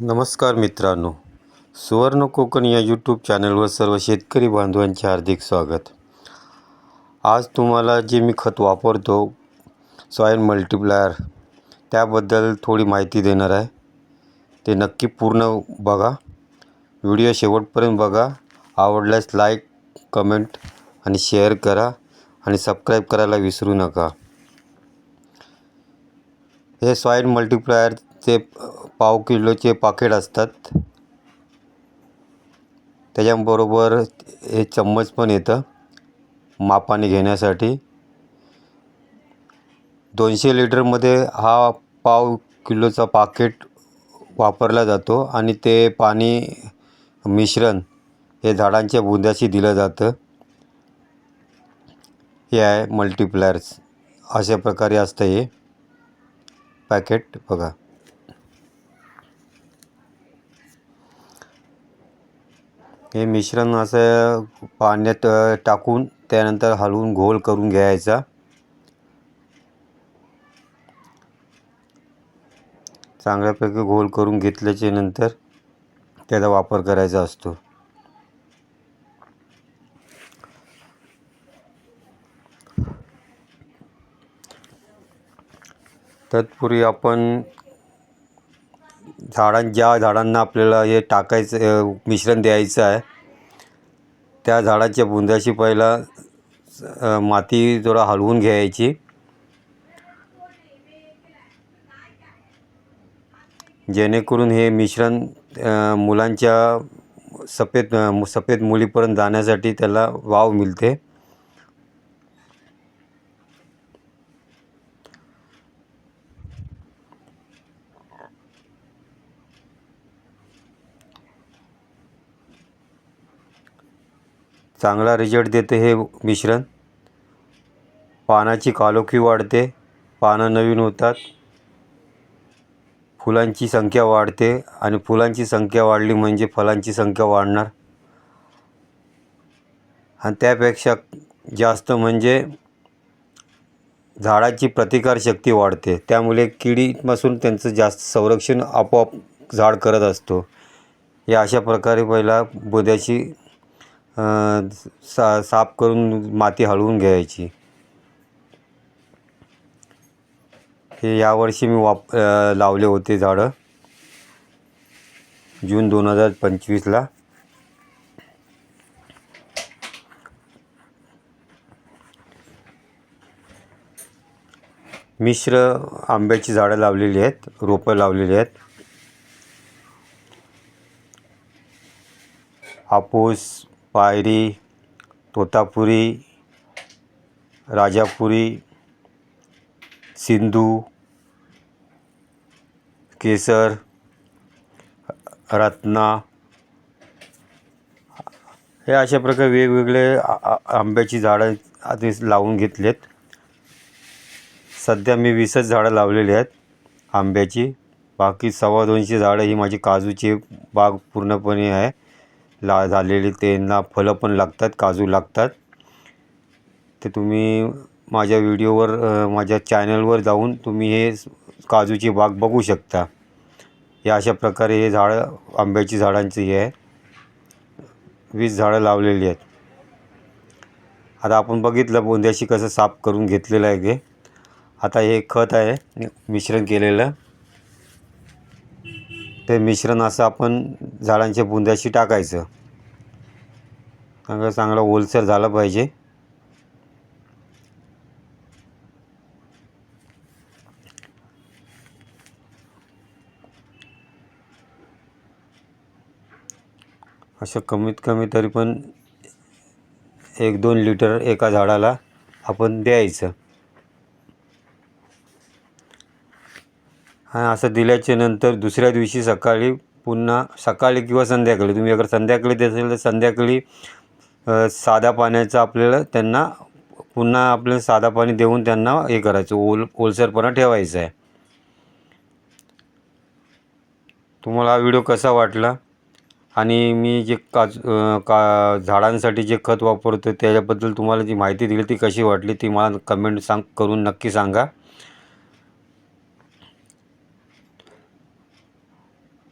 नमस्कार मित्रांनो सुवर्ण कोकण या यूट्यूब चॅनलवर सर्व शेतकरी बांधवांचे हार्दिक स्वागत. आज तुम्हाला जे मी खत वापरतो सॉयल मल्टिप्लायर त्याबद्दल थोडी माहिती देणार आहे. ते नक्की पूर्ण बघा. व्हिडिओ शेवटपर्यंत बघा. आवडल्यास लाईक कमेंट आणि शेअर करा आणि सबस्क्राईब करायला विसरू नका. हे सॉईल चे पाव किलोचे पाकिट असतात. त्याच्याबरोबर हे चम्मच पण येतं. मापाने घेण्यासाठी. दोनशे लिटरमध्ये हा पाव किलोचा पाकिट वापरला जातो आणि ते पाणी मिश्रण हे झाडांच्या बुंद्याशी दिलं जातं. हे आहे मल्टीप्लायर्स अशा प्रकारे असतं हे. पॅकेट बघा. हे मिश्रण असं पाण्यात टाकून त्यानंतर हलवून घोल करून घ्यायचा. चांगल्यापैकी घोल करून घेतल्याच्या नंतर त्याचा वापर करायचा असतो. तत्पूर्वी आपण झाडां ज्या झाडांना आपल्याला हे टाकायचं मिश्रण द्यायचं आहे त्या झाडाच्या बुंद्याशी पहिला माती थोडा हलवून घ्यायची. जेणेकरून हे मिश्रण मुलांच्या सफेद सफेद मुलीपर्यंत जाण्यासाठी त्याला वाव मिळते. चांगला रिझल्ट देते हे मिश्रण. पानाची कालोखी वाढते पानं नवीन होतात. फुलांची संख्या वाढते आणि फुलांची संख्या वाढली म्हणजे फळांची संख्या वाढणार. आणि त्यापेक्षा जास्त म्हणजे झाडाची प्रतिकारशक्ती वाढते. त्यामुळे किडीपासून त्यांचं जास्त संरक्षण आपोआप झाड करत असतो. या अशा प्रकारे पहिला बोद्याची सा साफ करून माती हळवून घ्यायची. हे यावर्षी मी वाप लावले होते झाडं. जून दोन हजार पंचवीसला. मिश्र आंब्याची झाडं लावलेली आहेत रोपं लावलेली आहेत. हापूस पायरी तोतापुरी राजापुरी सिंधू केसर रत्ना. हे अशा प्रकारे वेगवेगळे आंब्याची झाडं आधीच लावून घेतलेत. सध्या मी वीसच झाडं लावलेली आहेत आंब्याची. बाकी सव्वा दोनशे झाडं ही माझी काजूची बाग पूर्णपणे आहे. ला झालेली त्यांना फळं पण लागतात काजू लागतात. ते तुम्ही माझ्या व्हिडिओवर माझ्या चॅनलवर जाऊन तुम्ही हे काजूची बाग बघू शकता. हे अशा प्रकारे हे झाडं आंब्याची झाडांची हे आहे वीस झाडं लावलेली आहेत. आता आपण बघितलं बोंद्याशी कसं साफ करून घेतलेलं आहे ते आता हे खत आहे मिश्रण केलेलं. ते मिश्रण असं आपण झाडांच्या बुंद्याशी टाकायचं. चांगलं चांगलं ओलसर झालं पाहिजे. असं कमीत कमी तरी पण एक दोन लिटर एका झाडाला आपण द्यायचं. असं दिल्याच्या नंतर दुसऱ्या दिवशी सकाळी पुन्हा सकाळी किंवा संध्याकाळी तुम्ही अगर संध्याकाळी देत असेल तर संध्याकाळी साध्या पाण्याचा आपल्याला त्यांना पुन्हा आपल्याला साधा पाणी देऊन त्यांना हे करायचं ओल ओलसरपणा ठेवायचा आहे. तुम्हाला हा व्हिडिओ कसा वाटला? आणि मी जे काज का झाडांसाठी जे खत वापरतो त्याच्याबद्दल तुम्हाला जी माहिती दिली ती कशी वाटली ती मला कमेंट सांग करून नक्की सांगा.